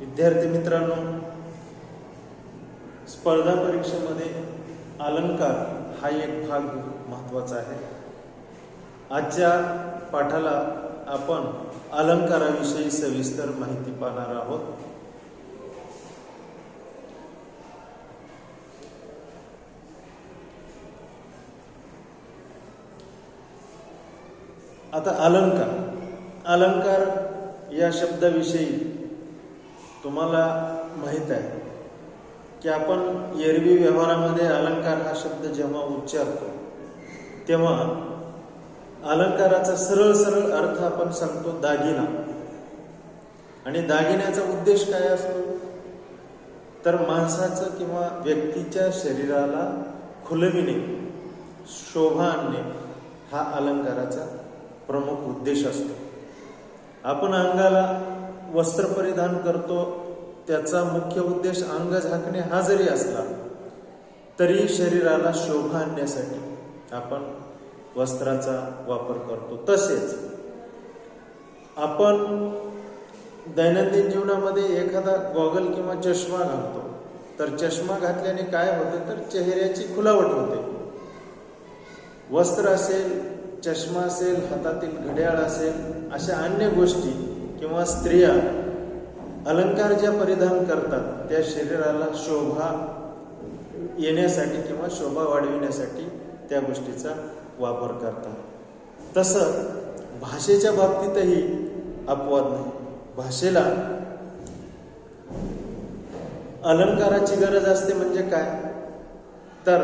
विद्यार्थी मित्रांनो स्पर्धा परीक्षेमध्ये अलंकार हा एक भाग महत्त्वाचा आहे. आजच्या पाठाला आपण अलंकाराविषयी सविस्तर माहिती पाहणार आहोत. आता अलंकार. अलंकार या शब्दाविषयी तुम्हाला माहीत आहे की आपण एरवी व्यवहारामध्ये अलंकार हा शब्द जेव्हा उच्चारतो तेव्हा अलंकाराचा सरळ सरळ अर्थ आपण सांगतो दागिना. आणि दागिन्याचा उद्देश काय असतो? तर माणसाचं किंवा व्यक्तीच्या शरीराला खुलविणे शोभा आणणे हा अलंकाराचा प्रमुख उद्देश असतो. आपण अंगाला वस्त्र परिधान करतो त्याचा मुख्य उद्देश अंग झाकणे हा जरी असला तरी शरीराला शोभा आणण्यासाठी आपण वस्त्राचा वापर करतो. तसेच आपण दैनंदिन जीवनामध्ये एखादा गॉगल किंवा चष्मा घालतो तर चष्मा घातल्याने काय होते तर चेहऱ्याची खुलावट होते. वस्त्र असेल चष्मा असेल हातातील घड्याळ असेल अशा अन्य गोष्टी किंवा स्त्रिया अलंकार ज्या परिधान करतात त्या शरीराला शोभा येण्यासाठी किंवा शोभा वाढविण्यासाठी त्या गोष्टीचा वापर करतात. तसं भाषेच्या बाबतीतही अपवाद नाही. भाषेला अलंकाराची गरज असते म्हणजे काय? तर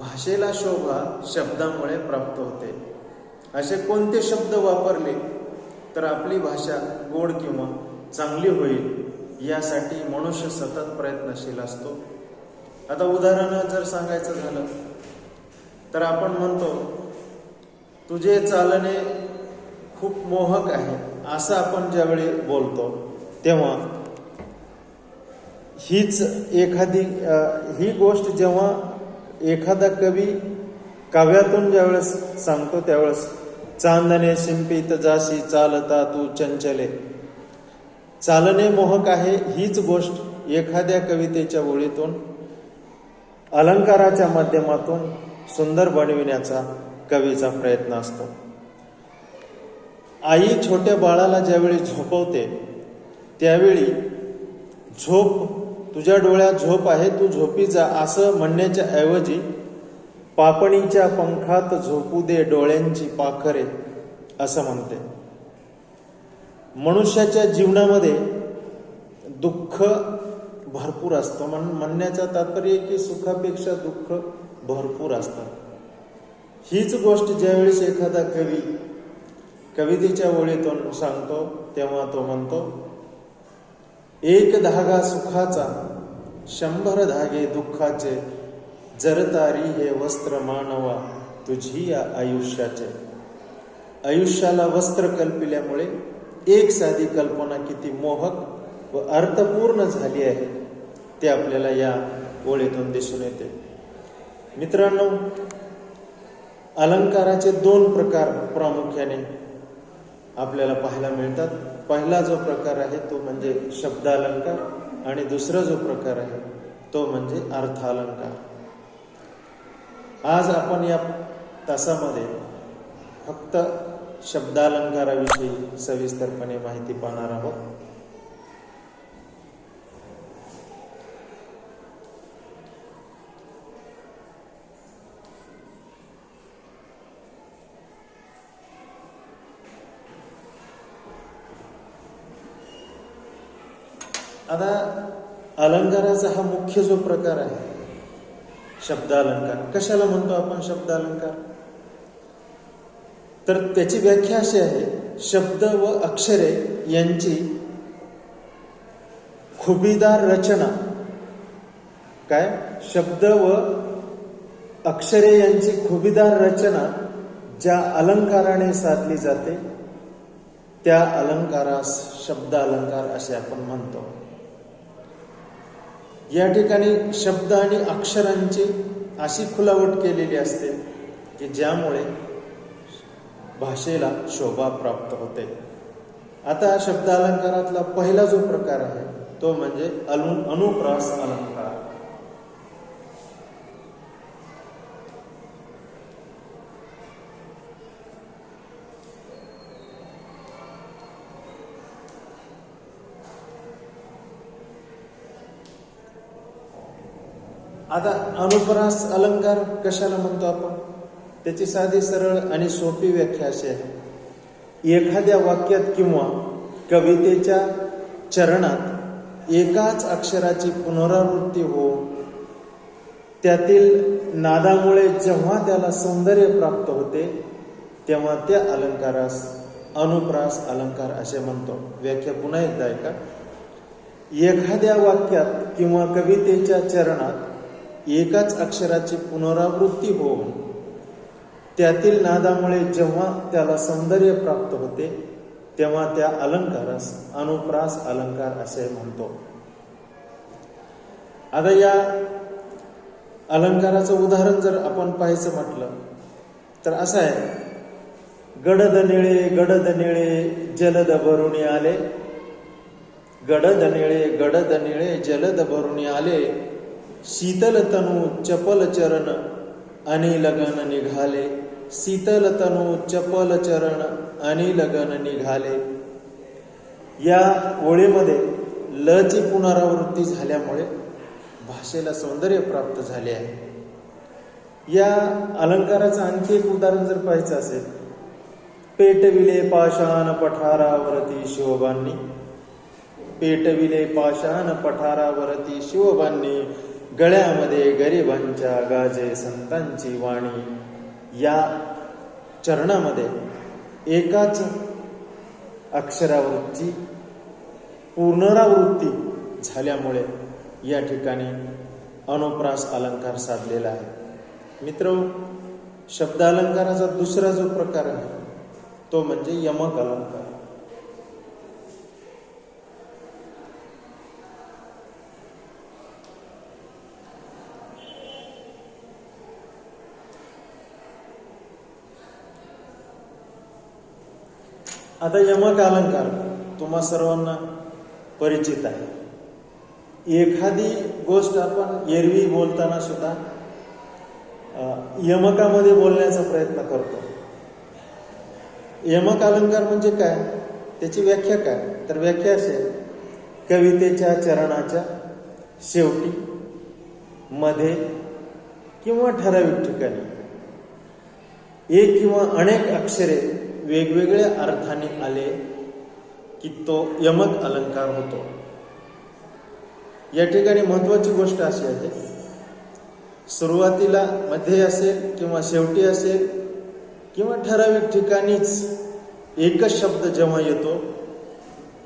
भाषेला शोभा शब्दामुळे प्राप्त होते. असे कोणते शब्द वापरले तर आपली भाषा गोड किंवा चांगली होईल यासाठी मनुष्य सतत प्रयत्नशील असतो. आता उदाहरण जर सांगायचं झालं तर आपण म्हणतो तुझे चालणे खूप मोहक आहे असं आपण ज्यावेळी बोलतो तेव्हा हीच एखादी ही गोष्ट जेव्हा एखादा कवी काव्यातून ज्यावेळेस सांगतो त्यावेळेस चांदणे शिंपीत जाशी चालता तू चंचले. चालणे मोहक आहे हीच गोष्ट एखाद्या कवितेच्या ओळीतून अलंकाराच्या माध्यमातून सुंदर बनविण्याचा कवीचा प्रयत्न असतो. आई छोट्या बाळाला ज्यावेळी झोपवते त्यावेळी झोप तुझ्या डोळ्यात झोप आहे तू झोपी जा असं म्हणण्याच्या ऐवजी पापणीच्या पंखात झोपू दे डोळ्यांची पाखरे असं म्हणते. मनुष्याच्या जीवनामध्ये दुःख भरपूर असतं. म्हण म्हणण्याचा तात्पर्य की सुखापेक्षा दुःख भरपूर असतात हीच गोष्ट ज्यावेळेस एखादा कवी कवितेच्या ओळीतून सांगतो तेव्हा तो म्हणतो एक धागा सुखाचा शंभर धागे दुःखाचे जरतारी हे वस्त्र मानवा तुझी या आयुष्याचे. आयुष्याला वस्त्र कल्पिल्यामुळे एक साधी कल्पना किती मोहक व अर्थपूर्ण झाली आहे ते आपल्याला या ओळीतून दिसून येते. मित्रांनो अलंकाराचे दोन प्रकार प्रामुख्याने आपल्याला पाहायला मिळतात. पहिला जो प्रकार आहे तो म्हणजे शब्दालंकार आणि दुसरा जो प्रकार आहे तो म्हणजे अर्थालंकार. आज आपण या तासामध्ये फक्त शब्दालंकाराविषयी सविस्तरपणे माहिती पाहणार आहोत. आता अलंकाराचा हा मुख्य जो प्रकार आहे शब्द अलंकार कशाला म्हणतो आपण शब्द अलंकार तर त्याची व्याख्या अशी आहे शब्द व अक्षरे यांची खुबीदार रचना. काय? शब्द व अक्षरे यांची खुबीदार रचना ज्या अलंकाराने साधली जाते त्या अलंकारास शब्द अलंकार असे आपण म्हणतो. या ठिकाणी शब्द आणि अक्षरांची अशी खुलावट केलेली असते की ज्यामुळे भाषेला शोभा प्राप्त होते. आता शब्द अलंकारातला पहिला जो प्रकार आहे तो म्हणजे अनु अनुप्रास अलंकार. आता अनुप्रास अलंकार कशाला म्हणतो आपण? त्याची साधी सरळ आणि सोपी व्याख्या अशी आहे. एखाद्या वाक्यात किंवा कवितेच्या चरणात एकाच अक्षराची पुनरावृत्ती हो त्यातील नादामुळे जेव्हा त्याला सौंदर्य प्राप्त होते तेव्हा त्या अलंकारास अनुप्रास अलंकार असे म्हणतो. व्याख्या पुन्हा एकदा ऐका. एखाद्या वाक्यात किंवा कवितेच्या चरणात एकाच अक्षराची पुनरावृत्ती होऊन त्यातील नादामुळे जेव्हा त्याला सौंदर्य प्राप्त होते तेव्हा त्या अलंकारास अनुप्रास अलंकार असे म्हणतो. आता या अलंकाराचं उदाहरण जर आपण पाहायचं म्हटलं तर असं आहे. गडद निळे गडद निळे जलद भरुणी आले. गडद निळे गडद निळे जलद भरुणी आले. शीतल तनू चपल चरण निघाले शीतल तनू चपल चरण निघाले. या ओळीमध्ये लची पुनरावृत्ती झाल्यामुळे भाषेला सौंदर्य प्राप्त झाले आहे. या अलंकाराचं आणखी एक उदाहरण जर पाहायचं असेल पेटविले पाषाण पठारावरती शिवबांनी. पेटविले पाषाण पठारावरती शिवबांनी. गळ्यामध्ये गरिबांच्या गाजे संतांची वाणी. या चरणामध्ये एकाच अक्षरावरची पुनरावृत्ती झाल्यामुळे या ठिकाणी अनुप्रास अलंकार साधलेला आहे. मित्र शब्द अलंकाराचा दुसरा जो प्रकार आहे तो म्हणजे यमक अलंकार. आता यमक अलंकार तुम्हा सर्वांना परिचित आहे. एखादी गोष्ट आपण एरवी बोलताना सुद्धा यमकामध्ये बोलण्याचा प्रयत्न करतो. यमक अलंकार म्हणजे काय? त्याची व्याख्या काय? तर व्याख्या असेल कवितेच्या चरणाच्या शेवटी मध्ये किंवा ठराविक ठिकाणी एक किंवा अनेक अक्षरे वेगवेगळ्या अर्थाने आले की तो यमक अलंकार होतो. या ठिकाणी महत्वाची गोष्ट अशी आहे सुरुवातीला मध्ये असेल किंवा शेवटी असेल किंवा ठराविक ठिकाणीच एकच शब्द जेव्हा येतो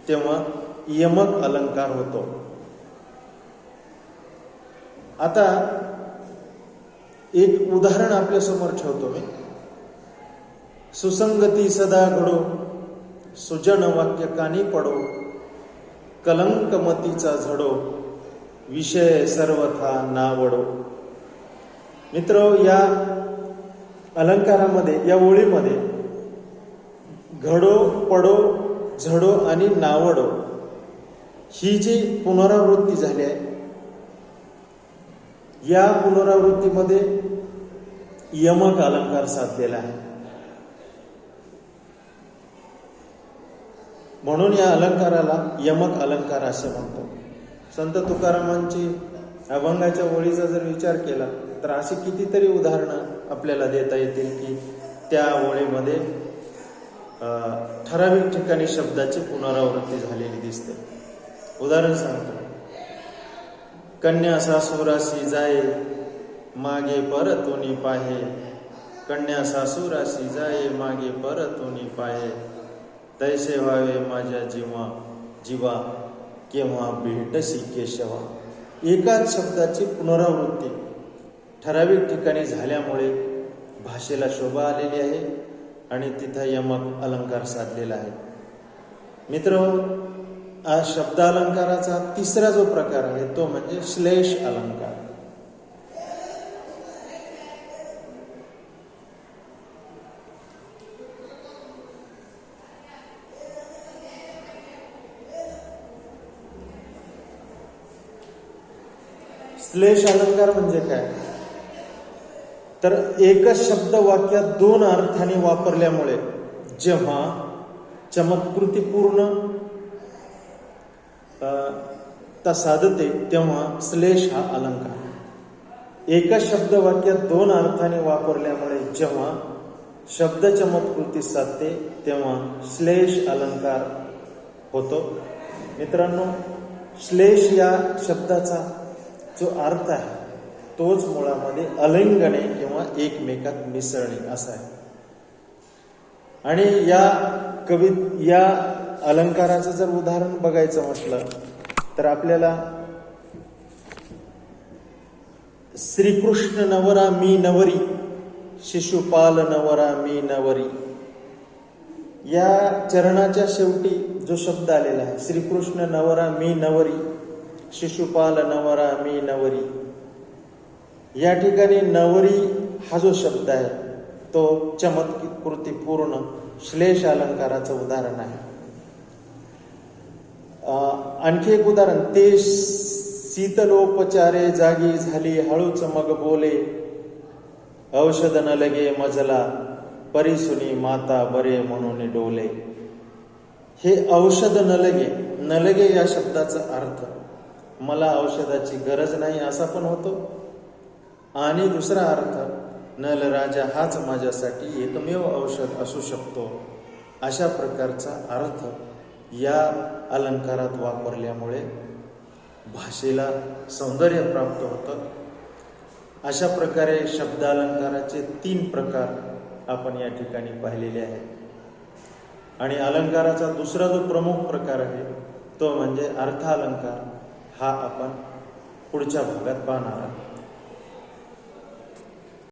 तेव्हा यमक अलंकार होतो. आता एक उदाहरण आपल्यासमोर ठेवतो मी. सुसंगती सदा घडो सुजन वाक्य कानी पडो कलंकमतीचा झडो विषय सर्वथा नावडो. मित्र या अलंकारामध्ये या ओळीमध्ये घडो पडो झडो आणि नावडो ही जी पुनरावृत्ती झाली आहे या पुनरावृत्तीमध्ये यमक अलंकार साधलेला आहे. म्हणून या अलंकाराला यमक अलंकार असे म्हणतो. संत तुकारामांची अभंगाच्या ओळीचा जर विचार केला तर अशी कितीतरी उदाहरणं आपल्याला देता येतील की त्या ओळीमध्ये ठराविक ठिकाणी शब्दाची पुनरावृत्ती झालेली दिसते. उदाहरण सांगतो. कन्या सासुराशी जाये मागे परतोनी पाहे. कन्या सासुराशी जाये मागे परतोनी पाहे. तैसे व्हावे माझ्या जीवा जीवा केव्हा भेटसी केशवा? एकाच शब्दाची पुनरावृत्ती ठराविक ठिकाणी झाल्यामुळे भाषेला शोभा आलेली आहे आणि तिथं यमक अलंकार साधलेला आहे. मित्र हा शब्द अलंकाराचा तिसरा जो प्रकार आहे तो म्हणजे श्लेष अलंकार. श्लेष अलंकार म्हणजे काय? तर एकच शब्द वाक्यात दोन अर्थाने वापरल्यामुळे जेव्हा चमत्कृतीपूर्ण ता साधते तेव्हा श्लेष हा अलंकार. एकच शब्द वाक्यात दोन अर्थाने वापरल्यामुळे जेव्हा शब्द चमत्कृती साधते तेव्हा श्लेष अलंकार होतो. मित्रांनो श्लेष या शब्दाचा जो अर्थ आहे तोच मुळामध्ये अलिंगणे किंवा एकमेकात मिसळणे असा आहे. आणि या कवी या अलंकाराचं जर उदाहरण बघायचं म्हटलं तर आपल्याला श्रीकृष्ण नवरा मी नवरी शिशुपाल नवरा मी नवरी या चरणाच्या शेवटी जो शब्द आलेला आहे श्रीकृष्ण नवरा मी नवरी शिशुपाल नवरा मी नवरी. या ठिकाणी नवरी हा जो शब्द आहे तो चमत्कृती पूर्ण श्लेष अलंकाराचं उदाहरण आहे. आणखी एक उदाहरण ते शीतलोपचारे जागी झाली हळूच मग बोले औषध न लगे मजला परिसुनी माता बरे म्हणून डोले. हे औषध न लगे न लगे या शब्दाचा अर्थ मला औषधाची गरज नाही असा पण होतो. आणि दुसरा अर्थ नल राजा हाच माझ्यासाठी एकमेव औषध असू शकतो. अशा प्रकारचा अर्थ या अलंकारात वापरल्यामुळे भाषेला सौंदर्य प्राप्त होतं. अशा प्रकारे शब्द अलंकाराचे तीन प्रकार आपण या ठिकाणी पाहिलेले आहेत. आणि अलंकाराचा दुसरा जो प्रमुख प्रकार आहे तो म्हणजे अर्थालंकार. हा आपण पुढच्या भागात पाहणार आहोत.